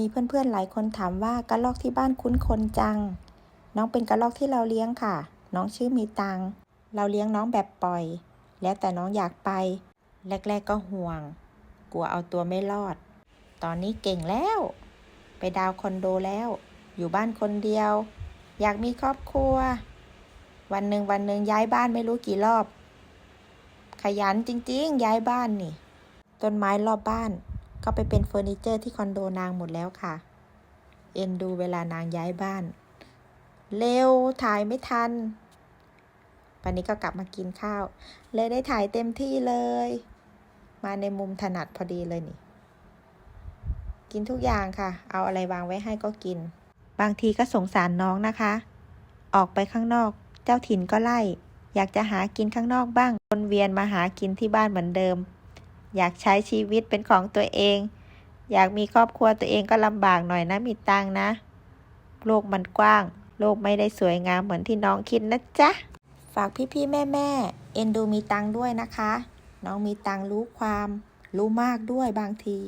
มีเพื่อนๆหลายคนถามว่ากระรอกที่บ้านคุ้นคนจัง น้องเป็นกระรอกที่เราเลี้ยงค่ะ น้องชื่อมีตัง เราเลี้ยงน้องแบบปล่อย แล้วแต่น้องอยากไป แรก ๆก็ห่วง กลัวเอาตัวไม่รอด ตอนนี้เก่งแล้ว ไปดาวคอนโดแล้ว อยู่บ้านคนเดียว อยากมีครอบครัว วันหนึ่งวันหนึ่งย้ายบ้านไม่รู้กี่รอบ ขยันจริง ๆ ย้ายบ้านนี่ ต้นไม้รอบบ้าน ก็ไปเป็นเฟอร์นิเจอร์ที่คอนโดนางหมดแล้วค่ะ เอ็นดูเวลานางย้ายบ้าน เร็วถ่ายไม่ทันวันนี้ก็กลับมากินข้าว เลยได้ถ่ายเต็มที่เลย มาในมุมถนัดพอดีเลยนี่ กินทุกอย่างค่ะ เอาอะไรวางไว้ให้ก็กิน บางทีก็สงสารน้องนะคะ ออกไปข้างนอก เจ้าถิ่นก็ไล่ อยากจะหากินข้างนอกบ้าง วนเวียนมาหากินที่บ้านเหมือนเดิม อยากใช้ชีวิตเป็นของตัวเอง อยากมีครอบครัวตัวเองก็ลำบากหน่อยนะมีตังนะ โลกมันกว้าง โลกไม่ได้สวยงามเหมือนที่น้องคิดนะจ๊ะ ฝากพี่ๆแม่ๆเอ็นดูมีตังด้วยนะคะ น้องมีตังรู้ความ รู้มากด้วยบางที